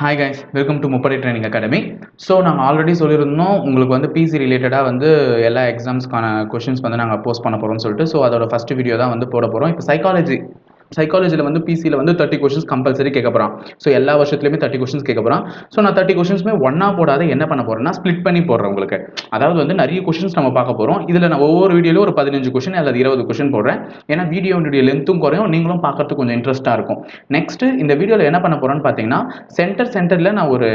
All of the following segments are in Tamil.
ஹாய் கைஸ் வெல்கம் டு முப்படை ட்ரைனிங் அகாடமி ஸோ நாங்கள் ஆல்ரெடி சொல்லியிருந்தோம் உங்களுக்கு வந்து பிசி ரிலேட்டடாக வந்து எல்லா எக்ஸாம்ஸ்க்கான கொஷின்ஸ் வந்து நாங்கள் போஸ்ட் பண்ண போகிறோம்னு சொல்லிட்டு. ஸோ அதோட ஃபஸ்ட் வீடியோ தான் வந்து போட போகிறோம் இப்போ சைக்காலஜி சைக்காலஜியில் வந்து பிசியில் வந்து தேர்ட்டி கொஷின்ஸ் கம்பல்சரி கேட்க போகிறான் ஸோ எல்லா வருஷத்துலையுமே தேர்ட்டி கொஷின்ஸ் கேட்க போகிறான் ஸோ நான் தேர்ட்டி கொஷின்ஸுமே ஒன்றா போடாத என்ன பண்ண போகிறேன்னா ஸ்ப்ளிட் பண்ணி போடுறேன் உங்களுக்கு. அதாவது வந்து நிறைய கொஷின்ஸ் நம்ம பார்க்க போகிறோம் இதில் நான் ஒவ்வொரு வீடியோலையும் ஒரு பதினஞ்சு கொஷின் அல்லது இருபது கொஷின் போடுறேன். ஏன்னா வீடியோனுடைய லென்த்தும் குறையும். நீங்களும் பார்க்கறதுக்கு கொஞ்சம் இன்ட்ரெஸ்ட்டாக இருக்கும். நெக்ஸ்ட் இந்த வீடியோவில் என்ன பண்ண போகிறோன்னு பார்த்தீங்கன்னா சென்டர் சென்டரில் நான் ஒரு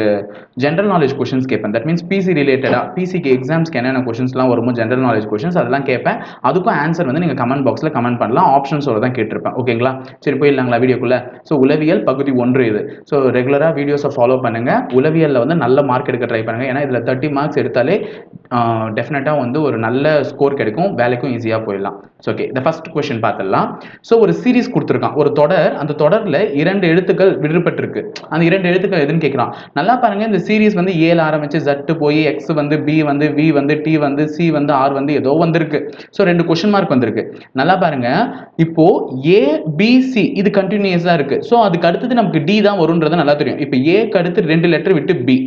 ஜென்ரல் நாலேஜ் கொஷின்ஸ் கேட்பேன். தட் மீன்ஸ் பிசி ரிலேட்டடாக பிசிக்கு எக்ஸாம்ஸ்க்கு என்னென்ன கொஷின்ஸ்லாம் வருமோ ஜென்ரல் நாலேஜ் கொஷின்ஸ் அதெல்லாம் கேட்பேன். அதுக்கும் ஆன்சர் வந்து நீங்கள் கமெண்ட் பாக்ஸில் கமெண்ட் பண்ணலாம். ஆப்ஷன்ஸோட தான் கேட்டிருப்பேன். ஓகேங்களா சரி போயிடலாங்களா வீடியோக்குள்ளே? ஸோ உளவியல் பகுதி ஒன்று இது. ஸோ ரெகுலராக வீடியோஸை ஃபாலோ பண்ணுங்கள் உளவியலில் வந்து நல்ல மார்க் எடுக்க ட்ரை பண்ணுங்கள் ஏன்னா இதில் தேர்ட்டி மார்க்ஸ் எடுத்தாலே டெஃபினட்டாக வந்து ஒரு நல்ல ஸ்கோர் கிடைக்கும். வேலைக்கும் ஈஸியாக போயிடலாம். ஸோ ஓகே இந்த ஃபஸ்ட் கொஷின் பார்த்துடலாம் ஸோ ஒரு சீரீஸ் கொடுத்துருக்கான். ஒரு தொடர். அந்த தொடரில் இரண்டு எழுத்துக்கள் விடுபட்டிருக்கு. அந்த இரண்டு எழுத்துக்கள் எதுன்னு கேட்குறான் நல்லா பாருங்கள் இந்த சீரீஸ் வந்து ஏல ஆரம்பிச்சு ஜட்டு போய் எக்ஸ் வந்து பி வந்து வி வந்து டி வந்து சி வந்து ஆர் வந்து ஏதோ வந்திருக்கு. ஸோ ரெண்டு கொஷின் மார்க் வந்திருக்கு. நல்லா பாருங்கள் இப்போது ஏ பி சி இது கண்டினியூஸாக இருக்கு. ஸோ அதுக்கு அடுத்தது நமக்கு டி தான் வரும்ன்றது நல்லா தெரியும். இப்போ ஏக்கு அடுத்து ரெண்டு லெட்டர் விட்டு பி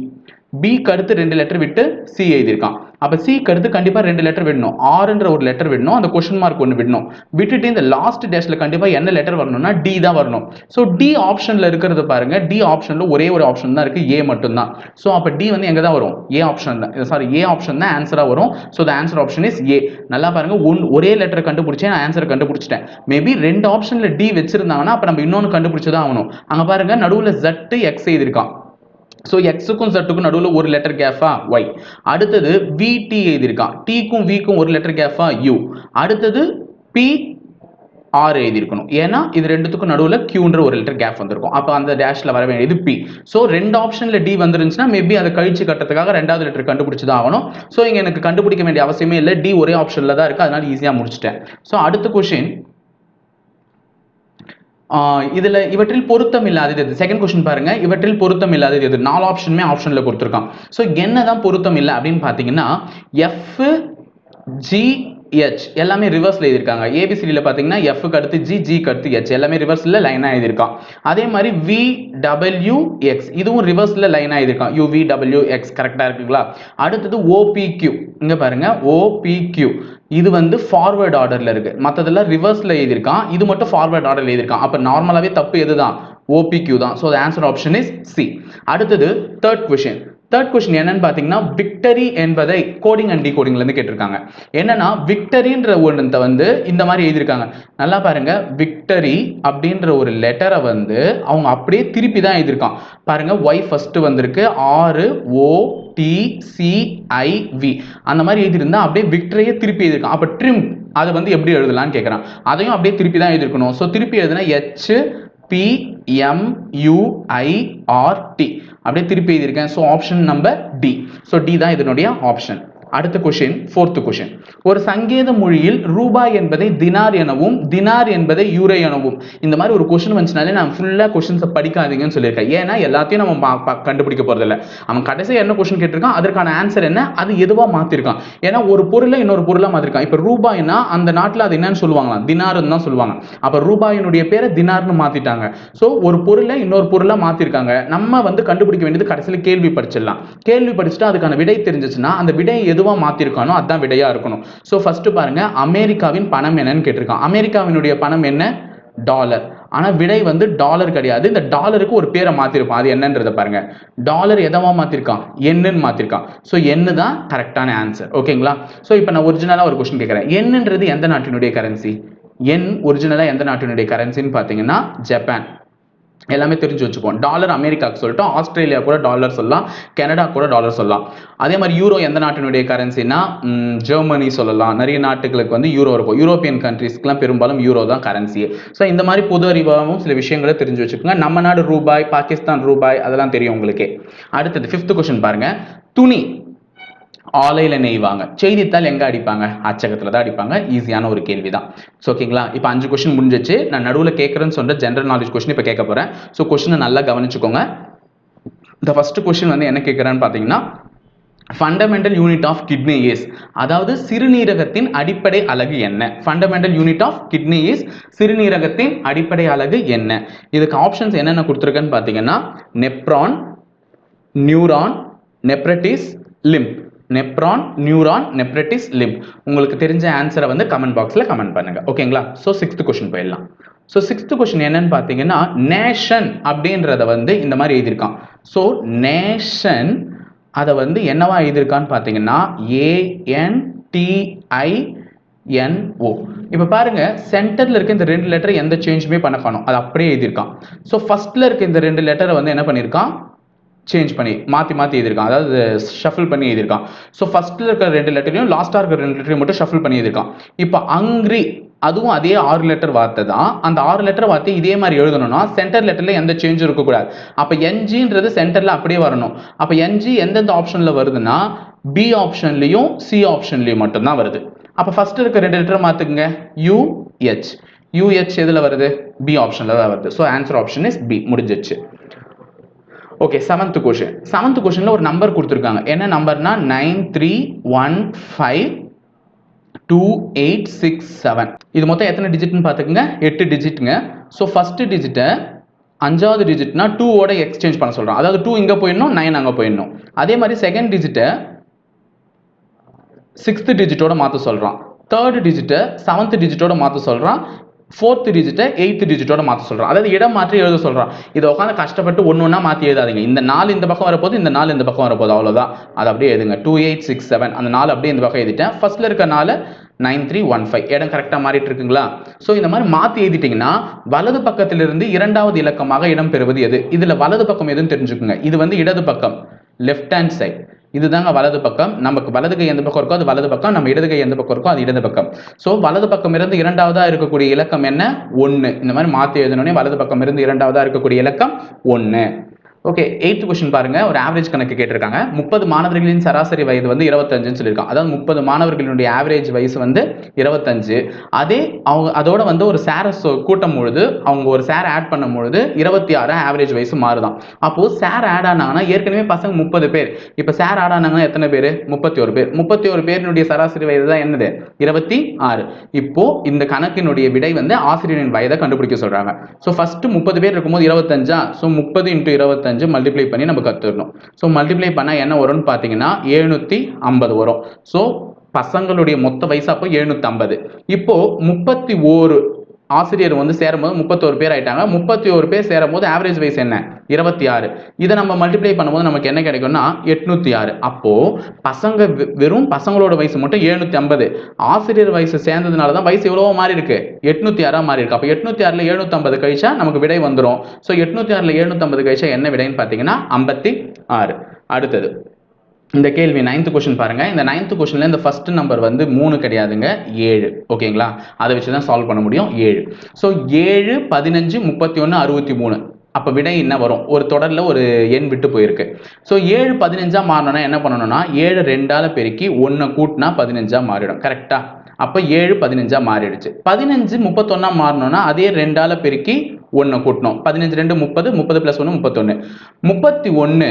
பிக்கு அடுத்து ரெண்டு லெட்டர் விட்டு சி எழுதியிருக்கான். அப்போ சிக்கு அடுத்து கண்டிப்பாக ரெண்டு லெட்டர் விடணும். ஆறுன்ற ஒரு லெட்டர் விடணும். அந்த கொஷின் மார்க் ஒன்று விடணும். விட்டுட்டு இந்த லாஸ்ட் டேஷில் கண்டிப்பாக என்ன லெட்டர் வரணும்னா டி தான் வரணும். ஸோ டி ஆப்ஷனில் இருக்கிறது பாருங்க. டி ஆப்ஷனில் ஒரே ஒரு ஆப்ஷன் தான் இருக்குது ஏ மட்டும்தான். ஸோ அப்போ டி வந்து எங்கே தான் வரும்? ஏ ஆப்ஷன் தான். சாரி ஏ ஆப்ஷன் தான் ஆன்சராக வரும். So the answer option is A நல்லா பாருங்க. ஒன் ஒரே லெட்டர் கண்டுபிடிச்சேன். நான் ஆன்சரை கண்டுபிடிச்சிட்டேன். மேபி ரெண்டு ஆப்ஷனில் டி வச்சிருந்தாங்கன்னா அப்போ நம்ம இன்னொன்று கண்டுபிடிச்சதான் ஆகணும். அங்கே பாருங்க நடுவில் ஜட்டு எக்ஸ் எழுதியிருக்கான். ஸோ எக்ஸுக்கும் ஜட்டுக்கும் நடுவில் ஒரு லெட்டர் கேஃபா ஒய் அடுத்தது விடி எழுதியிருக்கான். டிக்கும் விக்கும் ஒரு லெட்டர் கேஃபா யூ அடுத்தது பி ஆர் எழுதியிருக்கணும். ஏன்னா இது ரெண்டுத்துக்கும் நடுவில் கியூன்ற ஒரு லெட்டர் கேப் வந்திருக்கும். அப்போ அந்த டேஷில் வர வேண்டியது பி ஸோ ரெண்டு ஆப்ஷனில் டி வந்துருந்துச்சுன்னா மேபி அதை கழிச்சு கட்டுறதுக்காக ரெண்டாவது லெட்டர் கண்டுபிடிச்சு தான் ஆகணும். ஸோ இங்கே எனக்கு கண்டுபிடிக்க வேண்டிய அவசியமே இல்லை. டி ஒரே ஆப்ஷனில் தான் இருக்குது அதனால ஈஸியாக முடிச்சிட்டேன். ஸோ அடுத்த கொஷின் இதில் இவற்றில் பொருத்தம் இல்லாதது எது? செகண்ட் கொஸ்டின் பாருங்க. இவற்றில் பொருத்தம் இல்லாதது எது? நாலு ஆப்ஷனுமே ஆப்ஷனில் கொடுத்துருக்கான். ஸோ என்ன தான் பொருத்தம் இல்லை அப்படின்னு பார்த்தீங்கன்னா எஃப் ஜி ஹெச் எல்லாமே ரிவர்ஸில் எழுதியிருக்காங்க. ஏபிசிடியில் பார்த்தீங்கன்னா எஃப்க்கு அடுத்து ஜி ஜிக்கு அடுத்து ஹெச் எல்லாமே ரிவர்ஸில் லைனாக எழுதியிருக்கான். அதே மாதிரி வி டபிள்யூ எக்ஸ் இதுவும் ரிவர்ஸில் லைனாக எழுதியிருக்கான். யூ வி டபிள்யூ எக்ஸ் கரெக்டாக இருக்குங்களா? அடுத்தது ஓபிக்யூ இங்கே பாருங்கள் ஓபிக்யூ இது வந்து ஃபார்வேர்ட் ஆர்டரில் இருக்குது மற்றதெல்லாம் ரிவர்ஸில் எழுதியிருக்கான். இது மட்டும் ஃபார்வேர்ட் ஆர்டரில் எழுதியிருக்கான். அப்போ நார்மலாகவே தப்பு எது தான் ஓபிக்யூ தான். So answer option is C அடுத்தது தேர்ட் கொஷின் தேர்ட் கொஸ்டின் என்னன்னு பார்த்தீங்கன்னா விக்டரி என்பதை கோடிங் அண்ட் டிகோடிங்லேருந்து கேட்டிருக்காங்க. என்னன்னா விக்டரின்ற ஒன்றத்தை வந்து இந்த மாதிரி எழுதியிருக்காங்க. நல்லா பாருங்க. விக்டரி அப்படின்ற ஒரு லெட்டரை வந்து அவங்க அப்படியே திருப்பி தான் எழுதியிருக்கான். பாருங்க ஒய் ஃபர்ஸ்ட் வந்திருக்கு. ஆறு ஓ டிசிஐவி அந்த மாதிரி எழுதியிருந்தா அப்படியே விக்டரியே திருப்பி எழுதியிருக்கான். அப்போ ட்ரிம் அதை வந்து எப்படி எழுதலாம்னு கேட்குறான் அதையும் அப்படியே திருப்பி தான் எழுதிருக்கணும் ஸோ திருப்பி எழுதுனா ஹெச் பி எம் யூஐஆர்டி அப்படியே திருப்பி எழுதியிருக்கேன். So option number D so D தான் இதனுடைய ஆப்ஷன் அடுத்த கொஷின் ஃபோர்த்து கொஷின் ஒரு சங்கேத மொழியில் ரூபாய் என்பதை தினார் எனவும் தினார் என்பதை யூரோ எனவும். இந்த மாதிரி ஒரு கொஷின் வந்துச்சுனாலே நான் ஃபுல்லாக கொஷின்ஸை படிக்காதீங்கன்னு சொல்லியிருக்கேன். ஏன்னா எல்லாத்தையும் நம்ம பா- பா- கண்டுபிடிக்க போகிறதில்ல அவன் கடைசியாக என்ன கொஷின் கேட்டிருக்கான்? அதற்கான ஆன்சர் என்ன? அது எதுவாக மாற்றிருக்கான் ஏன்னா ஒரு பொருளை இன்னொரு பொருளாக மாற்றிருக்கான் இப்போ ரூபாய்னா அந்த நாட்டில் அது என்னன்னு சொல்லுவாங்களாம். தினார்னு தான் சொல்லுவாங்க. அப்போ ரூபாயினுடைய பேரை தினார்னு மாற்றிட்டாங்க ஸோ ஒரு பொருளை இன்னொரு பொருளாக மாற்றிருக்காங்க நம்ம வந்து கண்டுபிடிக்க வேண்டியது கடைசியில் கேள்வி படிச்சிடலாம். கேள்வி படிச்சுட்டு அதுக்கான விடை தெரிஞ்சிச்சுன்னா அந்த விடை எதுவாக மாற்றிருக்கானோ அதுதான் விடையாக இருக்கணும். ஸோ ஃபஸ்ட்டு பாருங்க அமெரிக்காவின் பணம் என்னன்னு கேட்டிருக்கான். அமெரிக்காவினுடைய பணம் என்ன? டாலர். ஆனால் விடை வந்து டாலர் கிடையாது. இந்த டாலருக்கு ஒரு பேரை மாற்றிருப்பான் அது என்னன்றதை பாருங்க. டாலர் எதவா மாற்றிருக்கான் என்னன்னு மாற்றிருக்கான் ஸோ என்ன தான்? கரெக்டான ஆன்சர் ஓகேங்களா? ஸோ இப்போ நான் ஒரிஜினலாக ஒரு கொஸ்டின் கேட்குறேன். என்னன்றது எந்த நாட்டினுடைய கரன்சி என் ஒரிஜினலாக எந்த நாட்டினுடைய கரன்சின்னு பார்த்தீங்கன்னா ஜப்பான். எல்லாமே தெரிஞ்சு வச்சுப்போம். டாலர் அமெரிக்காவுக்கு சொல்லிட்டோம் ஆஸ்திரேலியா கூட டாலர் சொல்லலாம் கனடா கூட டாலர் சொல்லலாம். அதே மாதிரி யூரோ எந்த நாட்டினுடைய கரன்சினா ஜெர்மனி சொல்லலாம். நிறைய நாட்டுகளுக்கு வந்து யூரோ இருக்கும். யூரோப்பியன் கண்ட்ரீஸ்க்குலாம் பெரும்பாலும் யூரோ தான் கரன்சி ஸோ இந்த மாதிரி பொது அறிவாகவும் சில விஷயங்களை தெரிஞ்சு வச்சுக்கோங்க. நம்ம நாடு ரூபாய் பாகிஸ்தான் ரூபாய் அதெல்லாம் தெரியும் உங்களுக்கு. அடுத்தது ஃபிஃப்த் கொஸ்டின் பாருங்க. துணி. ஆலையில் நெய்வாங்க. செய்தித்தாள் எங்கே அடிப்பாங்க? அச்சகத்தில் தான் அடிப்பாங்க. ஈஸியான ஒரு கேள்வி தான் ஸோ ஓகேங்களா இப்போ அஞ்சு கொஸ்டின் முடிஞ்சிச்சு. நான் நடுவில் கேட்குறேன்னு சொல்கிற ஜென்ரல் நாலேஜ் கொஸ்டின் இப்போ கேட்க போகிறேன் ஸோ கொஸ்டினை நல்லா கவனிச்சுக்கோங்க. இந்த ஃபஸ்ட்டு கொஸ்டின் வந்து என்ன கேட்குறேன்னு பார்த்தீங்கன்னா fundamental unit of kidney is அதாவது சிறுநீரகத்தின் அடிப்படை அலகு என்ன? Fundamental unit of kidney is சிறுநீரகத்தின் அடிப்படை அலகு என்ன? இதுக்கு ஆப்ஷன்ஸ் என்னென்ன கொடுத்துருக்கேன்னு பார்த்தீங்கன்னா nephron neuron nephritis limb nephron neuron nephritis lip உங்களுக்கு தெரிஞ்ச ஆன்சரை வந்து கமெண்ட் பாக்ஸில் கமெண்ட் பண்ணுங்கள் ஓகேங்களா ஸோ சிக்ஸ்த் கொஷின் போயிடலாம். ஸோ சிக்ஸ்த் கொஷின் என்னன்னு பார்த்தீங்கன்னா நேஷன் அப்படின்றத வந்து இந்த மாதிரி எழுதியிருக்கான். ஸோ நேஷன் அதை வந்து என்னவா எழுதியிருக்கான்னு பார்த்தீங்கன்னா ஏஎன்டிஐ என்ஓ இப்போ பாருங்க சென்டரில் இருக்க இந்த ரெண்டு லெட்டர் எந்த சேஞ்சுமே பண்ண காணும். அது அப்படியே எழுதியிருக்கான். ஸோ ஃபர்ஸ்ட்ல இருக்க இந்த ரெண்டு லெட்டரை வந்து என்ன பண்ணியிருக்கான்? சேஞ்ச் பண்ணி மாற்றி மாற்றி எழுதியிருக்கான். அதாவது ஷஃபில் பண்ணி எழுதியிருக்கான். ஸோ ஃபஸ்ட்டில் இருக்கிற ரெண்டு லெட்டரையும் லாஸ்ட்டாக இருக்கிற ரெண்டு லெட்டரையும் மட்டும் ஷஃபில் பண்ணி எழுதியிருக்கான். இப்போ அங்கிரி அதுவும் அதே ஆறு லெட்டர் வார்த்தை தான். அந்த ஆறு லெட்டர் வார்த்தை இதே மாதிரி எழுதணும்னா சென்டர் லெட்டரில் எந்த சேஞ்சும் இருக்கக்கூடாது. அப்போ என்ஜின்றது சென்டரில் அப்படியே வரணும். அப்போ என்ஜி எந்தெந்த ஆப்ஷனில் வருதுன்னா பி ஆப்ஷன்லேயும் சி ஆப்ஷன்லேயும் மட்டும்தான் வருது. அப்போ ஃபஸ்ட்டு இருக்க ரெண்டு லெட்டர் மாற்றுக்குங்க யூஹெச் யூஹெச் எதில் வருது? பி ஆப்ஷனில் தான் வருது. So answer option is B முடிஞ்சிச்சு ஓகே செவன்த் கொஷின் செவன்த் கொஷினில் ஒரு நம்பர் கொடுத்துருக்காங்க. என்ன நம்பர்னா nine three one five two eight six seven இது மொத்தம் எத்தனை டிஜிட்னு பார்த்துக்குங்க. எட்டு டிஜிட்டுங்க ஸோ ஃபஸ்ட்டு டிஜிட்டை அஞ்சாவது டிஜிட்னா டூவோட எக்ஸ்சேஞ்ச் பண்ண சொல்கிறோம் அதாவது டூ இங்கே போயிடணும் நைன் அங்கே போயிடணும். அதே மாதிரி செகண்ட் டிஜிட்டை சிக்ஸ்த்து டிஜிட்டோட மாற்ற சொல்கிறான் தேர்டு டிஜிட்டை செவன்த் டிஜிட்டோட மாற்ற சொல்கிறான் ஃபோர்த் டிஜிட்டை எயித்து டிஜிட்டோட மாற்ற சொல்கிறான் அதாவது இடம் மாற்றி எழுத சொல்கிறான் இதை உட்காந்து கஷ்டப்பட்டு ஒன்று ஒன்றா மாற்றி எழுதாதீங்க. இந்த நாலு இந்த பக்கம் வரப்போது இந்த நாலு இந்த பக்கம் வரப்போது அவ்வளோதான் அதை அப்படியே எழுதுங்க. டூ எயிட் சிக்ஸ் செவன் அந்த நாலு அப்படியே இந்த பக்கம் எழுதிட்டேன். ஃபஸ்ட்டில் இருக்க நாலு நைன் த்ரீ ஒன் ஃபைவ் இடம் கரெக்டாக மாறிட்டு இருக்குங்களா? ஸோ இந்த மாதிரி மாற்றி எழுதிட்டீங்கன்னா வலது பக்கத்திலிருந்து இரண்டாவது இலக்கமாக இடம் பெறுவது எது? இதில் வலது பக்கம் எதுன்னு தெரிஞ்சுக்குங்க. இது வந்து இடது பக்கம். லெஃப்ட் ஹேண்ட் சைட் இதுதாங்க வலது பக்கம். நமக்கு வலது கை எந்த பக்கம் இருக்கோ அது வலது பக்கம். நம்ம இடது கை எந்த பக்கம் இருக்கோ அது இடது பக்கம். ஸோ வலது பக்கம் இருந்து இரண்டாவதா இருக்கக்கூடிய இலக்கம் என்ன? ஒன்று இந்த மாதிரி மாற்றி எழுதணுன்னே வலது பக்கம் இருந்து இரண்டாவதா இருக்கக்கூடிய இலக்கம் ஒன்று ஓகே எயித்து கொஸ்டின் பாருங்க. ஒரு ஆவரேஜ் கணக்கு கேட்டிருக்காங்க. முப்பது மாணவர்களின் சராசரி வயது வந்து இருபத்தஞ்சுன்னு சொல்லியிருக்காங்க. அதாவது முப்பது மாணவர்களினுடைய ஆவரேஜ் வயசு வந்து இருபத்தஞ்சு. அதே அவங்க அதோட வந்து ஒரு சேரை கூட்டும் பொழுது அவங்க ஒரு சேர் ஆட் பண்ணும் பொழுது இருபத்தி ஆறு ஆவரேஜ் வயசு மாறுதான். அப்போது சேர் ஆட் ஆனாங்கன்னா ஏற்கனவே பசங்க முப்பது பேர். இப்போ சேர் ஆட் ஆனாங்கன்னா எத்தனை பேர்? முப்பத்தி ஒரு பேர். முப்பத்தி ஒரு பேரினுடைய சராசரி வயது தான் என்னது? இருபத்தி ஆறு இப்போ இந்த கணக்கினுடைய விடை வந்து ஆசிரியரின் வயதை கண்டுபிடிக்க சொல்றாங்க. ஸோ ஃபர்ஸ்ட் முப்பது பேர் இருக்கும்போது இருபத்தஞ்சா? ஸோ முப்பது இன்ட்டு இருபத்தஞ்சு மல்டிப்ளை பண்ணி நம்ம கற்றுடணும் ஸோ மல்டிப்ளை பண்ணால் என்ன வரும்னு பார்த்தீங்கன்னா எழுநூற்றி ஐம்பது வரும். ஸோ பசங்களுடைய மொத்த வயசு அப்போ எழுநூற்றி ஐம்பது. இப்போ முப்பத்தி ஓரு ஆசிரியர் வந்து சேரும்போது முப்பத்தோரு பேர் ஆயிட்டாங்க. முப்பத்தி ஒரு பேர் சேரும்போது ஆவரேஜ் வயசு என்ன? இருபத்தி ஆறு இதை நம்ம மல்டிப்ளை பண்ணும்போது நமக்கு என்ன கிடைக்கும்னா எட்நூத்தி ஆறு அப்போ பசங்க வெ- வெறும் பசங்களோட வயசு மட்டும் எழுநூத்தி ஐம்பது ஆசிரியர் வயசு சேர்ந்ததுனால தான் வயசு எவ்வளவோ மாறி இருக்கு எட்நூத்தி ஆறா மாறி இருக்கு அப்போ எட்நூத்தி ஆறுல எழுநூத்தி ஐம்பது கழிச்சா நமக்கு விடை வந்துடும் ஸோ எட்நூத்தி ஆறுல எழுநூத்தி ஐம்பது கழிச்சா என்ன விடைன்னு பார்த்தீங்கன்னா ஐம்பத்தி ஆறு. அடுத்தது. இந்த கேள்வி நைன்த் கொஸ்டின் பாருங்க. இந்த நைன்த் கொஸ்டின்ல இந்த ஃபர்ஸ்ட் நம்பர் வந்து மூணு கிடையாதுங்க ஏழு. ஓகேங்களா? அதை வச்சு தான் சால்வ் பண்ண முடியும் ஏழு. ஸோ ஏழு பதினஞ்சு முப்பத்தி ஒன்று அறுபத்தி மூணு அப்போ விடை என்ன வரும்? ஒரு தொடரில் ஒரு எண் விட்டு போயிருக்கு. ஸோ ஏழு பதினஞ்சாக மாறணும்னா என்ன பண்ணணும்னா ஏழு ரெண்டால் பெருக்கி ஒன்றை கூட்டினா பதினஞ்சாக மாறிடும். கரெக்டாக அப்போ ஏழு பதினஞ்சாக மாறிடுச்சு. பதினஞ்சு முப்பத்தொன்னா மாறணும்னா அதே ரெண்டால் பெருக்கி ஒன்று கூட்டணும். பதினஞ்சு ரெண்டு முப்பது முப்பது ப்ளஸ் ஒன்று முப்பத்தொன்று முப்பத்தி ஒன்று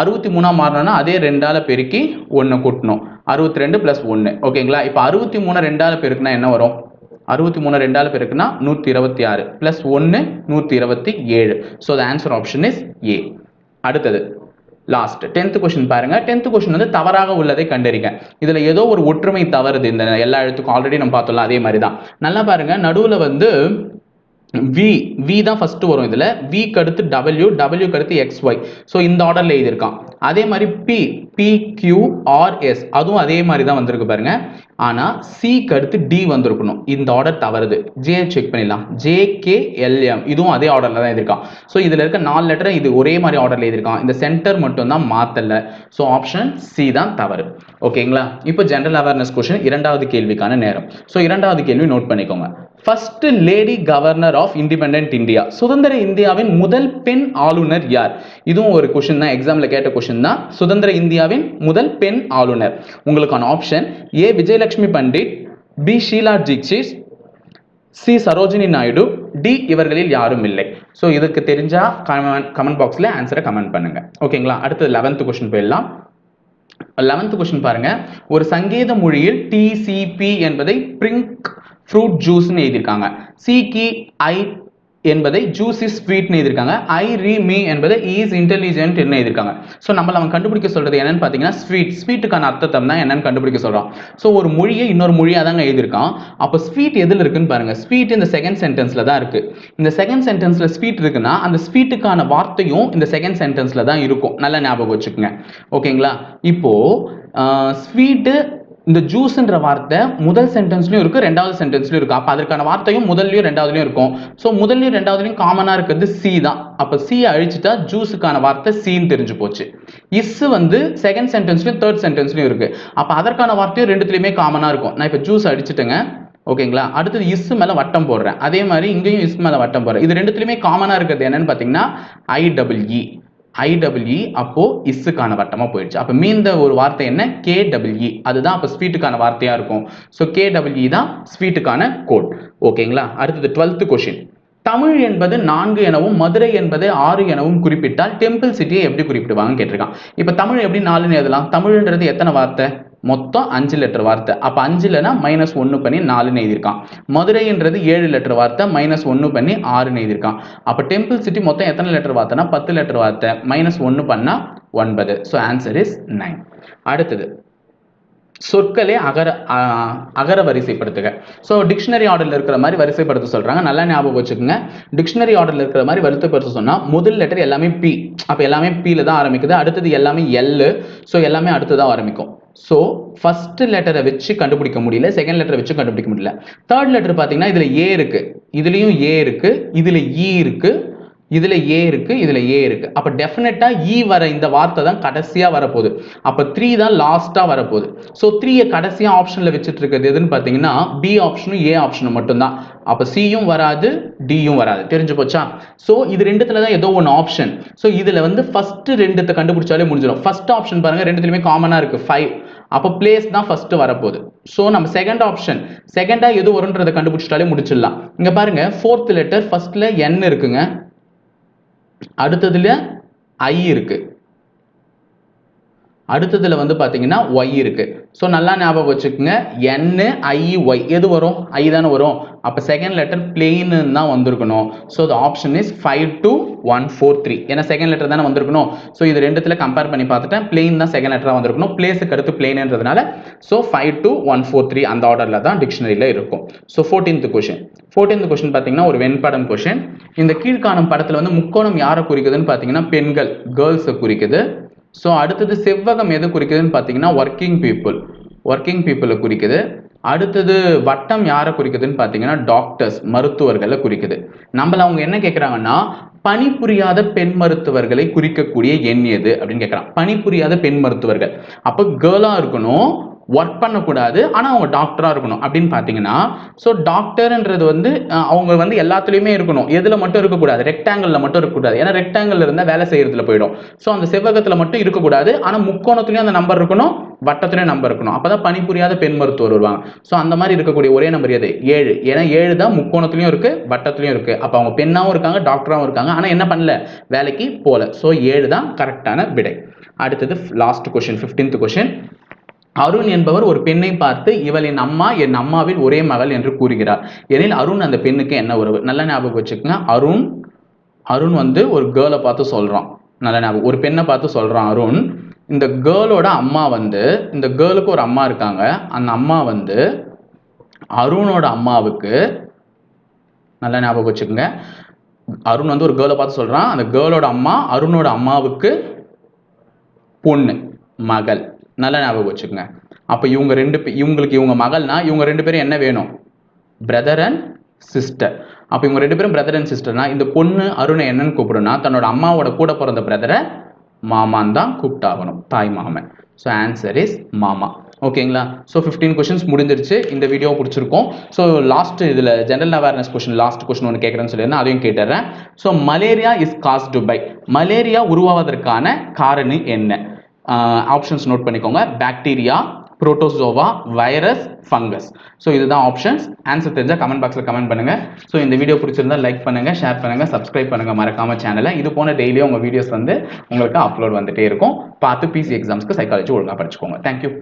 அறுபத்தி மூணாக மாறணும்னா அதே ரெண்டால் பெருக்கி ஒன்று கூட்டணும் அறுபத்தி ரெண்டு ப்ளஸ் ஒன்று ஓகேங்களா இப்போ அறுபத்தி மூணு ரெண்டால பெருக்குனா என்ன வரும்? அறுபத்தி மூணு ரெண்டால பெருக்குனா நூற்றி இருபத்தி ஆறு ப்ளஸ் ஒன்று நூற்றி இருபத்தி ஏழு. So the answer option is A அடுத்தது லாஸ்ட் டென்த் கொஸ்டின் பாருங்க. டென்த் கொஸ்டின் வந்து தவறாக உள்ளதை கண்டறிங்க. இதுல ஏதோ ஒரு ஒற்றுமை தவறுது. இந்த எல்லா எழுத்துக்கும் ஆல்ரெடி நம்ம பார்த்தோம்ல அதே மாதிரி தான் நல்லா பாருங்க. நடுவில் வந்து வி வி தான் ஃபஸ்ட்டு வரும் இதில். விக்கு அடுத்து டபிள்யூ டபிள்யூக்கு அடுத்து எக்ஸ் ஒய் ஸோ இந்த ஆர்டரில் எழுதியிருக்கான். அதே மாதிரி பி பி கியூ ஆர்எஸ் அதுவும் அதே மாதிரி தான் வந்திருக்கு பாருங்க. ஆனால் சிக்கு அடுத்து டி வந்திருக்கணும். இந்த ஆர்டர் தவறுது. ஜே செக் பண்ணிடலாம். ஜே கே எல்எம் இதுவும் அதே ஆர்டரில் தான் எழுதியிருக்கான். ஸோ இதில் இருக்க நாலு லெட்டர் இது ஒரே மாதிரி ஆர்டரில் எழுதியிருக்கான். இந்த சென்டர் மட்டும் தான் மாற்றலை ஸோ ஆப்ஷன் சி தான் தவறு. ஓகேங்களா இப்போ ஜென்ரல் அவேர்னஸ் கொஷின் இரண்டாவது கேள்விக்கான நேரம். ஸோ இரண்டாவது கேள்வி நோட் பண்ணிக்கோங்க. First lady governor of independent India சுதந்திர இந்தியாவின் முதல் பெண் ஆளுநர் யார்? இதுவும் ஒரு கொஷின் தான். எக்ஸாமில் கேட்ட கொஷின் தான். சுதந்திர இந்தியாவின் முதல் பெண் ஆளுநர். உங்களுக்கான option A. Vijayalakshmi Pandit B. Sheila Dikshit C. Sarojini Naidu D. இவர்களில் யாரும் இல்லை. ஸோ இதுக்கு தெரிஞ்சால் கமெண்ட் கமெண்ட் பாக்ஸில் ஆன்சரை கமெண்ட் பண்ணுங்கள் ஓகேங்களா அடுத்தது லெவன்த் கொஷின் போயிடலாம். லெவன்த் கொஸ்டின் பாருங்க. ஒரு சங்கீத மொழியில் டிசிபி என்பதை பிரிங்க் ஃப்ரூட் ஜூஸ்ன்னு எழுதியிருக்காங்க. சிகி ஐ என்பதை ஜூஸ் இஸ் ஸ்வீட்னு எழுதியிருக்காங்க. ஐ ரீ மீ என்பதை இஸ் இன்டெலிஜென்ட் என்ன எழுதியிருக்காங்க. ஸோ நம்மள அவன் கண்டுபிடிக்க சொல்றது என்னன்னு பார்த்தீங்கன்னா ஸ்வீட் ஸ்வீட்டுக்கான அர்த்தத்தை தான் என்னன்னு கண்டுபிடிக்க சொல்கிறான் ஸோ ஒரு மொழியை இன்னொரு மொழியாக தாங்க எழுதியிருக்கான். அப்போ ஸ்வீட் எதில் இருக்குன்னு பாருங்க. ஸ்வீட் இந்த செகண்ட் சென்டென்ஸ்ல தான் இருக்கு. இந்த செகண்ட் சென்டென்ஸ்ல ஸ்வீட் இருக்குன்னா அந்த ஸ்வீட்டுக்கான வார்த்தையும் இந்த செகண்ட் சென்டென்ஸ்ல தான் இருக்கும். நல்லா ஞாபகம் வச்சுக்கோங்க. ஓகேங்களா இப்போ ஸ்வீட்டு இந்த ஜூஸ்ன்ற வார்த்தை முதல் சென்டென்ஸ்லயும் இருக்கு ரெண்டாவது சென்டென்ஸ்லயும் இருக்கு. அப்ப அதற்கான வார்த்தையும் முதல்லயும் ரெண்டாவதுலயும் இருக்கும். ஸோ முதல்லயும் ரெண்டாவதுலயும் காமனா இருக்கிறது சி தான். அப்ப சி அழிச்சிட்டா ஜூஸுக்கான வார்த்தை சீன்னு தெரிஞ்சு போச்சு. இஸ் வந்து செகண்ட் சென்டென்ஸ்லயும் தேர்ட் சென்டென்ஸ்லயும் இருக்கு. அப்ப அதற்கான வார்த்தையும் ரெண்டுத்துலயுமே காமனா இருக்கும். நான் இப்ப ஜூஸ் அடிச்சிட்டேங்க. ஓகேங்களா? அடுத்தது இஸ் மேல வட்டம் போடுறேன். அதே மாதிரி இங்கேயும் இஸ் மேல வட்டம் போடுறேன். இது ரெண்டுத்துலயுமே காமனா இருக்கிறது என்னன்னு பாத்தீங்கன்னா ஐடபிள்இ ஐடபிள்இ அப்போ இஸ்ஸுக்கான வட்டமாக போயிடுச்சு. அப்போ மீந்த ஒரு வார்த்தை என்ன? கேடபிள்இ அதுதான் அப்போ ஸ்வீட்டுக்கான வார்த்தையாக இருக்கும். ஸோ கேடபிள்இ தான் ஸ்வீட்டுக்கான கோட் ஓகேங்களா அடுத்தது டுவெல்த்து கொஷின் தமிழ் என்பது நான்கு எனவும் மதுரை என்பது ஆறு எனவும் குறிப்பிட்டால் டெம்பிள் சிட்டியை எப்படி குறிப்பிடுவாங்கன்னு கேட்டிருக்கான். இப்போ தமிழ் எப்படி நாலுன்னு எழுதலாம்? தமிழ்ன்றது எத்தனை வார்த்தை? மொத்தம் அஞ்சு லெட்டர் வார்த்தை. அப்போ அஞ்சுலனா மைனஸ் ஒன்று பண்ணி நாலுன்னு எழுதியிருக்கான். மதுரைன்றது ஏழு லெட்டர் வார்த்தை மைனஸ் ஒன்று பண்ணி ஆறுன்னு எழுதியிருக்கான். அப்போ டெம்பிள் சிட்டி மொத்தம் எத்தனை லெட்டர் வார்த்தைனா பத்து லெட்டர் வார்த்தை. மைனஸ் ஒன்று பண்ணால் ஒன்பது. ஸோ ஆன்சர் இஸ் நைன் அடுத்தது சொற்களே அகர அகர வரிசைப்படுத்துக. ஸோ டிக்ஷனரி ஆர்டரில் இருக்கிற மாதிரி வரிசைப்படுத்த சொல்கிறாங்க நல்லா ஞாபகம் வச்சுக்கோங்க. டிக்ஷனரி ஆர்டரில் இருக்கிற மாதிரி வரிசைப்படுத்த சொன்னால் முதல் லெட்டர் எல்லாமே பி அப்போ எல்லாமே பியில் தான் ஆரம்பிக்குது. அடுத்தது எல்லாமே எல்லு ஸோ எல்லாமே அடுத்து தான் ஆரம்பிக்கும். ஸோ ஃபர்ஸ்ட் லெட்டரை வச்சு கண்டுபிடிக்க முடியல செகண்ட் லெட்டரை வச்சு கண்டுபிடிக்க முடியல. தேர்ட் லெட்டர் பார்த்தீங்கன்னா இதில் ஏ இருக்கு. இதுலேயும் ஏ இருக்கு இதில் இ e இருக்கு. இதுல ஏ இருக்கு இதுல ஏ இருக்கு. அப்ப டெஃபினட்டா இ e வர இந்த வார்த்தை தான் கடைசியா வரப்போகுது. அப்ப த்ரீ தான் லாஸ்டா வரப்போகுது. ஸோ த்ரீயை கடைசியா ஆப்ஷன்ல வச்சுட்டு இருக்கிறது எதுன்னு பாத்தீங்கன்னா பி ஆப்ஷனும் ஏ ஆப்ஷனும் மட்டும்தான். அப்ப சியும் வராது டியும் வராது. தெரிஞ்சு போச்சா? ஸோ இது ரெண்டுத்துல தான் ஏதோ ஒன்று ஆப்ஷன் ஸோ இதுல வந்து ஃபர்ஸ்ட் ரெண்டுத்தை கண்டுபிடிச்சாலே முடிஞ்சிடும். ஃபர்ஸ்ட் ஆப்ஷன் பாருங்க ரெண்டுத்துலயுமே காமனா இருக்கு ஃபைவ் அப்போ பிளேஸ் தான் ஃபர்ஸ்ட் வரப்போகுது. ஸோ நம்ம செகண்ட் ஆப்ஷன் செகண்டாக எது வரும்ன்றதை கண்டுபிடிச்சிட்டாலே முடிச்சிடலாம். இங்கே பாருங்க ஃபோர்த் லெட்டர் ஃபர்ஸ்ட்ல என் இருக்குங்க. அடுத்ததுல ஐ இருக்கு. அடுத்ததுல வந்து பார்த்தீங்கன்னா ஒய் இருக்கு. ஸோ நல்லா ஞாபகம் வச்சுக்கோங்க. என்னு ஐ ஒய் எது வரும்? ஐ தானே வரும். அப்போ செகண்ட் லெட்டர் பிளெயின்னு தான் வந்திருக்கணும். So the option is five two one four three ஏன்னா செகண்ட் லெட்டர் தானே வந்திருக்கணும். ஸோ இது ரெண்டுத்தில் கம்பேர் பண்ணி பார்த்துட்டேன். பிளெயின் தான் செகண்ட் லெட்டராக வந்திருக்கணும். பிளேஸுக்கு அடுத்து பிளெயின்ன்றதுனால so five two one four three அந்த ஆர்டரில் தான் டிக்ஷனரியில் இருக்கும். So fourteenth question fourteenth question பார்த்தீங்கன்னா ஒரு வெண்படம் கொஷின் இந்த கீழ்காணும் படத்தில் வந்து முக்கோணம் யாரை குறிக்குதுன்னு பார்த்தீங்கன்னா பெண்கள் கேர்ள்ஸை குறிக்குது. ஸோ அடுத்தது செவ்வகம் எது குறிக்குதுன்னு பார்த்தீங்கன்னா ஒர்க்கிங் பீப்புள் ஒர்க்கிங் பீப்புளை குறிக்குது. அடுத்தது வட்டம் யாரை குறிக்குதுன்னு பார்த்தீங்கன்னா டாக்டர்ஸ் மருத்துவர்களை குறிக்குது. நம்மள அவங்க என்ன கேட்குறாங்கன்னா பணிபுரியாத பெண் மருத்துவர்களை குறிக்கக்கூடிய எண் எது அப்படின்னு கேட்குறான் பணிபுரியாத பெண் மருத்துவர்கள். அப்போ கேர்ளாக இருக்கணும் ஒர்க் பண்ணக்கூடாது ஆனால் அவங்க டாக்டராக இருக்கணும். அப்படின்னு பார்த்தீங்கன்னா ஸோ டாக்டர்ன்றது வந்து அவங்க வந்து எல்லாத்துலேயுமே இருக்கணும். எதில் மட்டும் இருக்கக்கூடாது? ரெக்டாங்கிளில் மட்டும் இருக்கக்கூடாது. ஏன்னா ரெக்டாங்கிள் இருந்தால் வேலை செய்கிறதுல போயிடும். ஸோ அந்த செவ்வகத்தில் மட்டும் இருக்கக்கூடாது. ஆனால் முக்கோணத்துலேயும் அந்த நம்பர் இருக்கணும் வட்டத்துலேயும் நம்பர் இருக்கணும். அப்போ தான் பணிபுரியாத பெண் மருத்துவர் வருவாங்க. ஸோ அந்த மாதிரி இருக்கக்கூடிய ஒரே நம்பர் எது? ஏழு. ஏன்னா ஏழு தான் முக்கோணத்துலையும் இருக்குது வட்டத்துலையும் இருக்குது அப்போ அவங்க பெண்ணாகவும் இருக்காங்க டாக்டராகவும் இருக்காங்க. ஆனால் என்ன பண்ணல? வேலைக்கு போகல ஸோ ஏழு தான் கரெக்டான விடை. அடுத்தது last question fifteenth question Arun என்பவர் ஒரு பெண்ணை பார்த்து இவள் என் அம்மா என் அம்மாவின் ஒரே மகள் என்று கூறுகிறார். எனில் அருண் அந்த பெண்ணுக்கு என்ன உறவு? நல்ல ஞாபகம் வச்சுக்கோங்க. அருண் அருண் வந்து ஒரு கேர்ளை பார்த்து சொல்கிறான் நல்ல ஞாபகம். ஒரு பெண்ணை பார்த்து சொல்கிறான் அருண். இந்த கேர்ளோட அம்மா வந்து இந்த கேர்ளுக்கு ஒரு அம்மா இருக்காங்க. அந்த அம்மா வந்து அருணோட அம்மாவுக்கு நல்ல ஞாபகம் வச்சுக்கோங்க. அருண் வந்து ஒரு கேர்ளை பார்த்து சொல்கிறான் அந்த கேர்ளோட அம்மா அருணோட அம்மாவுக்கு பொண்ணு மகள். நல்லா ஞாபகம் வச்சுக்கோங்க. அப்போ இவங்க ரெண்டு இவங்களுக்கு இவங்க மகள்னா இவங்க ரெண்டு பேரும் என்ன வேணும்? பிரதர் அண்ட் சிஸ்டர் அப்போ இவங்க ரெண்டு பேரும் பிரதர் அண்ட் சிஸ்டர்னா இந்த பொண்ணு அருணை என்னன்னு கூப்பிடுனா தன்னோட அம்மாவோட கூட பிறந்த பிரதரை மாமான் தான் கூப்பிட்டாகணும் தாய் மாமன். ஸோ ஆன்சர் இஸ் மாமா. ஓகேங்களா ஸோ ஃபிஃப்டீன் கொஷின்ஸ் முடிஞ்சிருச்சு. இந்த வீடியோ பிடிச்சிருக்கோம். ஸோ லாஸ்ட் இதில் general awareness question last question ஒன்று கேட்குறேன்னு சொல்லியிருந்தேன் அதையும் கேட்டுறேன் so malaria is caused by malaria உருவாவதற்கான காரணம் என்ன? ஆப்ஷன்ஸ் நோட் பண்ணிக்கோங்க. Bacteria protozoa virus fungus so இதுதான் ஆப்ஷன்ஸ் ஆன்சர் தெரிஞ்சால் கமெண்ட் பாக்ஸில் கமெண்ட் பண்ணுங்க. ஸோ இந்த வீடியோ பிடிச்சிருந்தா லைக் பண்ணுங்கள் ஷேர் பண்ணுங்கள் சப்ஸ்கிரைப் பண்ணுங்கள் மறக்காம சேனலை இது போன டெய்லியும் உங்கள் வீடியோஸ் வந்து உங்களுக்கு அப்லோட் வந்துட்டே இருக்கும். பார்த்து பிசி எக்ஸாம்ஸ்க்கு சைக்காலஜி ஒழுங்காக படிச்சுக்கோங்க. தேங்க்யூ